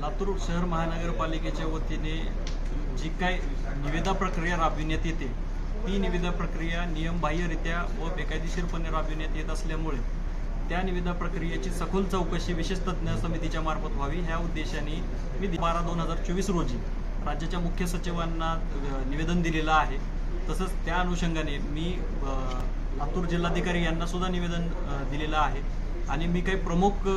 लातूर शहर महानगरपालिकेच्या वतीने जी काय निविदा प्रक्रिया राबविण्यात येते ती निविदा प्रक्रिया नियमबाह्यरित्या व बेकायदेशीरपणे राबविण्यात येत असल्यामुळे त्या निविदा प्रक्रियेची सखोल चौकशी विशेष तज्ज्ञ समितीच्या मार्फत व्हावी. ह्या उद्देशाने मी बारा दोन हजार चोवीस रोजी राज्याच्या मुख्य सचिवांना निवेदन दिलेलं आहे. तसंच त्या अनुषंगाने मी लातूर जिल्हाधिकारी यांना सुद्धा निवेदन दिलेलं आहे. आणि मी काही प्रमुख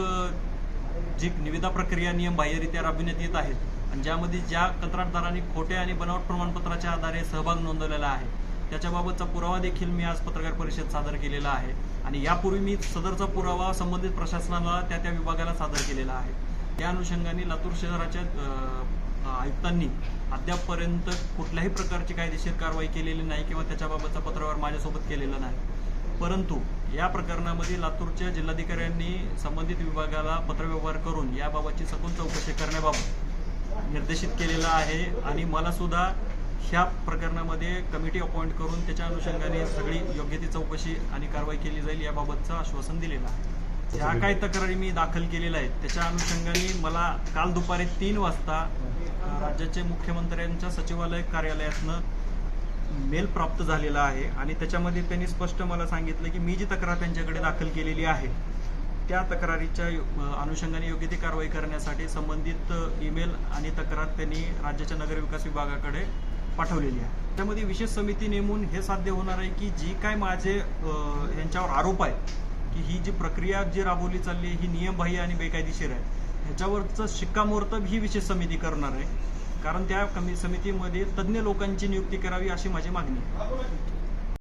जी निविदा प्रक्रिया नियम बाह्यरित्या राबविण्यात येत आहेत. आणि ज्यामध्ये ज्या कंत्राटदारांनी खोटे आणि बनावट प्रमाणपत्राच्या आधारे सहभाग नोंदवलेला आहे त्याच्याबाबतचा पुरावा देखील मी आज पत्रकार परिषद सादर केलेला आहे. आणि यापूर्वी मी सदरचा पुरावा संबंधित प्रशासनाला त्या त्या विभागाला सादर केलेला आहे. त्या अनुषंगाने लातूर शहराच्या आयुक्तांनी अद्यापपर्यंत कुठल्याही प्रकारची कायदेशीर कारवाई केलेली नाही किंवा त्याच्याबाबतचा पत्रव्यवहार माझ्यासोबत केलेला नाही. परंतु या प्रकरणामध्ये लातूरच्या जिल्हाधिकाऱ्यांनी संबंधित विभागाला पत्रव्यवहार करून याबाबतची सखोल चौकशी करण्याबाबत निर्देशित केलेलं आहे. आणि मला सुद्धा ह्या प्रकरणामध्ये कमिटी अपॉइंट करून त्याच्या अनुषंगाने सगळी योग्य ती चौकशी आणि कारवाई केली जाईल याबाबतचं आश्वासन दिलेलं आहे. ज्या काही तक्रारी मी दाखल केलेल्या आहेत. त्याच्या अनुषंगाने मला काल दुपारी तीन वाजता राज्याचे मुख्यमंत्र्यांच्या सचिवालय कार्यालयातनं मेल प्राप्त झालेला आहे आणि त्याच्यामध्ये त्यांनी स्पष्ट मला सांगितलं की मी जी तक्रार त्यांच्याकडे दाखल केलेली आहे त्या तक्रारीच्या अनुषंगाने योग्य ती कारवाई करण्यासाठी संबंधित ईमेल आणि तक्रार त्यांनी राज्याच्या नगरविकास विभागाकडे पाठवलेली आहे. त्यामध्ये विशेष समिती नेमून हे साध्य होणार आहे की जी काय माझे यांच्यावर आरोप आहे की ही जी प्रक्रिया जी राबवली चालली आहे ही नियमबाह्य आणि बेकायदेशीर आहे ह्याच्यावरचं शिक्कामोर्तब ही विशेष समिती करणार आहे. कारण त्या कमी समितीमध्ये तज्ज्ञ लोकांची नियुक्ती करावी अशी माझी मागणी आहे.